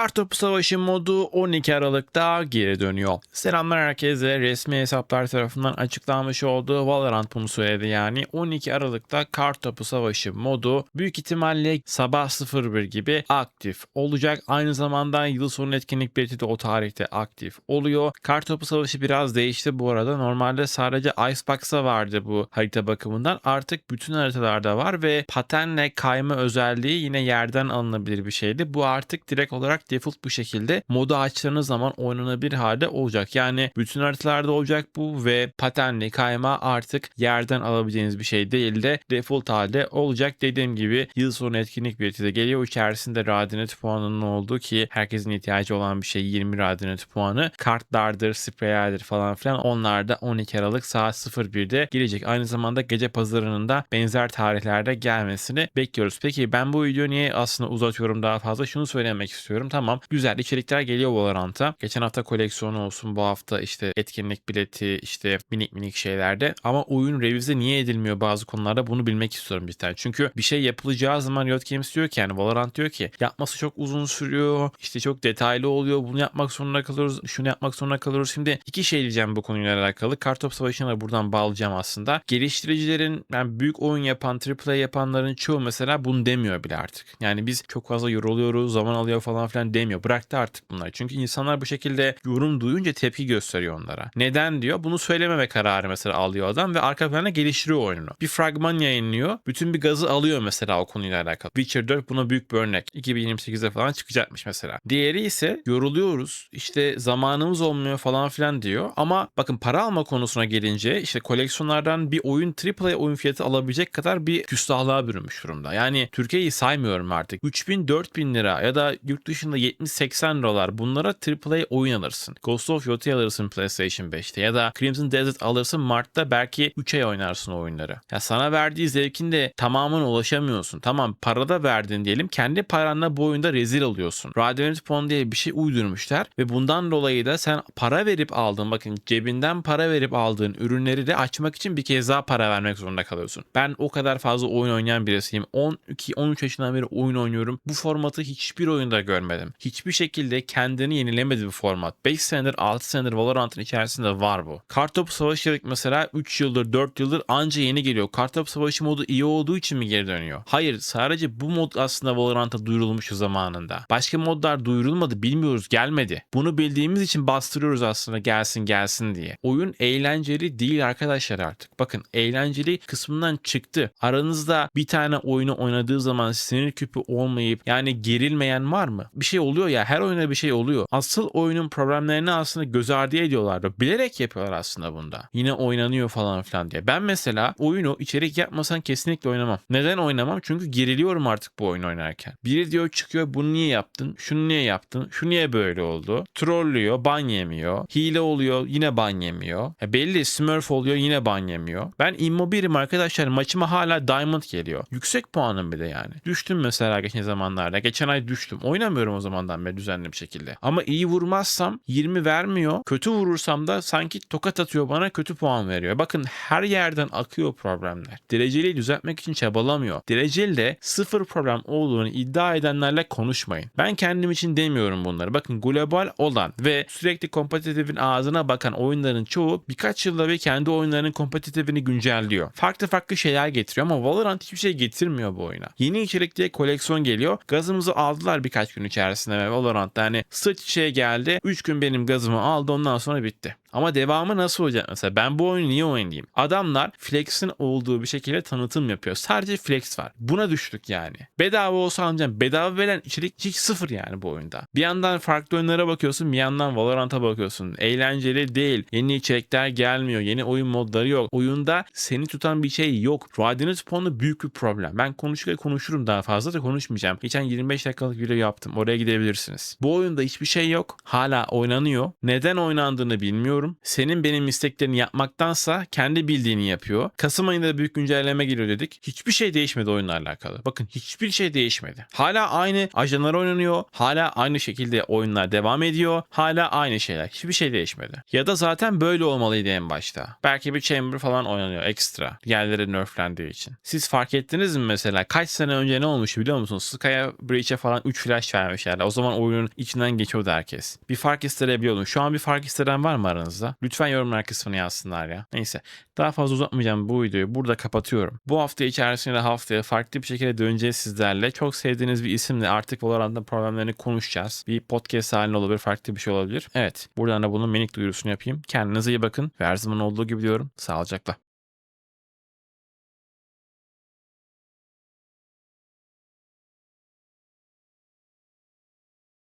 Kartopu Savaşı modu 12 Aralık'ta geri dönüyor. Selamlar herkese. Resmi hesaplar tarafından açıklanmış olduğu Valorant bunu söyledi yani. 12 Aralık'ta Kartopu Savaşı modu büyük ihtimalle sabah 01 gibi aktif olacak. Aynı zamanda yıl sonu etkinlik bileti de o tarihte aktif oluyor. Kartopu Savaşı biraz değişti bu arada. Normalde sadece Icebox'a vardı bu harita bakımından. Artık bütün haritalarda var ve patenle kayma özelliği yine yerden alınabilir bir şeydi. Bu artık direkt olarak default bu şekilde modu açtığınız zaman oynanabilir halde olacak. Yani bütün haritalarda olacak bu ve patenli kayma artık yerden alabileceğiniz bir şey değil de default halde olacak. Dediğim gibi yıl sonu etkinlik bileti de geliyor. İçerisinde radyanet puanının olduğu ki herkesin ihtiyacı olan bir şey 20 radyanet puanı. Kartlardır, spreylerdir falan filan onlar da 12 Aralık saat 01'de gelecek. Aynı zamanda gece pazarının da benzer tarihlerde gelmesini bekliyoruz. Peki ben bu videoyu niye aslında uzatıyorum daha fazla? Şunu söylemek istiyorum. Tamam güzel içerikler geliyor Valorant'a. Geçen hafta koleksiyonu olsun bu hafta işte etkinlik bileti işte minik minik şeylerde ama oyun revize niye edilmiyor bazı konularda bunu bilmek istiyorum bir tane. Çünkü bir şey yapılacağı zaman Riot Games diyor ki yani Valorant diyor ki yapması çok uzun sürüyor işte çok detaylı oluyor bunu yapmak zorunda kalıyoruz şunu yapmak zorunda kalıyoruz. Şimdi iki şey diyeceğim bu konuyla alakalı. Kartop Savaşı'na da buradan bağlayacağım aslında. Geliştiricilerin yani büyük oyun yapan AAA yapanların çoğu mesela bunu demiyor bile artık. Yani biz çok fazla yoruluyoruz zaman alıyor falan filan demiyor. Bıraktı artık bunları. Çünkü insanlar bu şekilde yorum duyunca tepki gösteriyor onlara. Neden diyor? Bunu söylememe kararı mesela alıyor adam ve arka planda geliştiriyor oyununu. Bir fragman yayınlıyor. Bütün bir gazı alıyor mesela o konuyla alakalı. Witcher 4 buna büyük bir örnek. 2028'de falan çıkacakmış mesela. Diğeri ise yoruluyoruz. İşte zamanımız olmuyor falan filan diyor. Ama bakın para alma konusuna gelince işte koleksiyonlardan bir oyun AAA oyun fiyatı alabilecek kadar bir küstahlığa bürünmüş durumda. Yani Türkiye'yi saymıyorum artık. 3000 4000 lira ya da yurt dışında 70-80 dolar bunlara AAA oyun alırsın. Ghost of Yotei alırsın PlayStation 5'te ya da Crimson Desert alırsın Mart'ta belki 3 ay oynarsın o oyunları. Ya sana verdiği zevkin de tamamen ulaşamıyorsun. Tamam parada verdin diyelim. Kendi paranla bu oyunda rezil oluyorsun. Radyonet Pon diye bir şey uydurmuşlar ve bundan dolayı da sen para verip aldığın bakın cebinden para verip aldığın ürünleri de açmak için bir kez daha para vermek zorunda kalıyorsun. Ben o kadar fazla oyun oynayan birisiyim. 12-13 yaşından beri oyun oynuyorum. Bu formatı hiçbir oyunda görmedim. Hiçbir şekilde kendini yenilemedi bu format. 5 senedir 6 senedir Valorant'ın içerisinde var bu. Kartopu Savaşı mesela 3 yıldır 4 yıldır anca yeni geliyor. Kartopu Savaşı modu iyi olduğu için mi geri dönüyor? Hayır sadece bu mod aslında Valorant'a duyurulmuş zamanında. Başka modlar duyurulmadı bilmiyoruz gelmedi. Bunu bildiğimiz için bastırıyoruz aslında gelsin gelsin diye. Oyun eğlenceli değil arkadaşlar artık. Bakın eğlenceli kısmından çıktı. Aranızda bir tane oyunu oynadığı zaman sinir küpü olmayıp yani gerilmeyen var mı? Bir şey oluyor ya her oyuna bir şey oluyor. Asıl oyunun problemlerini aslında göz ardı ediyorlar. Bilerek yapıyorlar aslında bunda. Yine oynanıyor falan filan diye. Ben mesela oyunu içerik yapmasan kesinlikle oynamam. Neden oynamam? Çünkü geriliyorum artık bu oyunu oynarken. Biri diyor çıkıyor bunu niye yaptın? Şunu niye yaptın? Şu niye böyle oldu? Trollüyor, ban yemiyor. Hile oluyor, yine ban yemiyor. E belli smurf oluyor, yine ban yemiyor. Ben immobilim arkadaşlar. Maçıma hala diamond geliyor. Yüksek puanım bir de yani. Düştüm mesela geçen zamanlarda. Geçen ay düştüm. Oynamıyorum o zamandan beri düzenli bir şekilde. Ama iyi vurmazsam 20 vermiyor. Kötü vurursam da sanki tokat atıyor bana kötü puan veriyor. Bakın her yerden akıyor problemler. Dereceliği düzeltmek için çabalamıyor. Dereceli de sıfır problem olduğunu iddia edenlerle konuşmayın. Ben kendim için demiyorum bunları. Bakın global olan ve sürekli kompetitifin ağzına bakan oyunların çoğu birkaç yılda bir kendi oyunlarının kompetitifini güncelliyor. Farklı farklı şeyler getiriyor ama Valorant hiçbir şey getirmiyor bu oyuna. Yeni içerik diye koleksiyon geliyor. Gazımızı aldılar birkaç gün içerisinde ve Valorant'ta hani sırt şey geldi. 3 gün benim gazımı aldı ondan sonra bitti. Ama devamı nasıl olacak mesela? Ben bu oyunu niye oynayayım? Adamlar flex'in olduğu bir şekilde tanıtım yapıyor. Sadece flex var. Buna düştük yani. Bedava olsa alacağım. Bedava veren içerik hiç sıfır yani bu oyunda. Bir yandan farklı oyunlara bakıyorsun. Bir yandan Valorant'a bakıyorsun. Eğlenceli değil. Yeni içerikler gelmiyor. Yeni oyun modları yok. Oyunda seni tutan bir şey yok. Radyanit Spawn'da büyük bir problem. Ben konuşurken konuşurum daha fazla da konuşmayacağım. Geçen 25 dakikalık video yaptım. Oraya gidebilirsiniz. Bu oyunda hiçbir şey yok. Hala oynanıyor. Neden oynandığını bilmiyorum yapıyorum. Senin benim isteklerini yapmaktansa kendi bildiğini yapıyor. Kasım ayında büyük güncelleme geliyor dedik. Hiçbir şey değişmedi oyunla alakalı. Bakın hiçbir şey değişmedi. Hala aynı ajanlar oynanıyor. Hala aynı şekilde oyunlar devam ediyor. Hala aynı şeyler. Hiçbir şey değişmedi. Ya da zaten böyle olmalıydı en başta. Belki bir chamber falan oynanıyor ekstra. Yerleri nerflendiği için. Siz fark ettiniz mi mesela kaç sene önce ne olmuş biliyor musunuz? Sky'a Breach'e falan 3 flash vermişlerdi. O zaman oyunun içinden geçiyordu herkes. Bir fark hissedebiliyordum. Şu an bir fark hisseden var mı aranızda? Lütfen yorumlar kısmına yazsınlar ya. Neyse. Daha fazla uzatmayacağım bu videoyu. Burada kapatıyorum. Bu hafta içerisinde haftaya farklı bir şekilde döneceğiz sizlerle. Çok sevdiğiniz bir isimle artık Valorant'ın problemlerini konuşacağız. Bir podcast halinde olabilir, farklı bir şey olabilir. Evet. Buradan da bunun minik duyurusunu yapayım. Kendinize iyi bakın ve her zaman olduğu gibi diyorum. Sağlıcakla.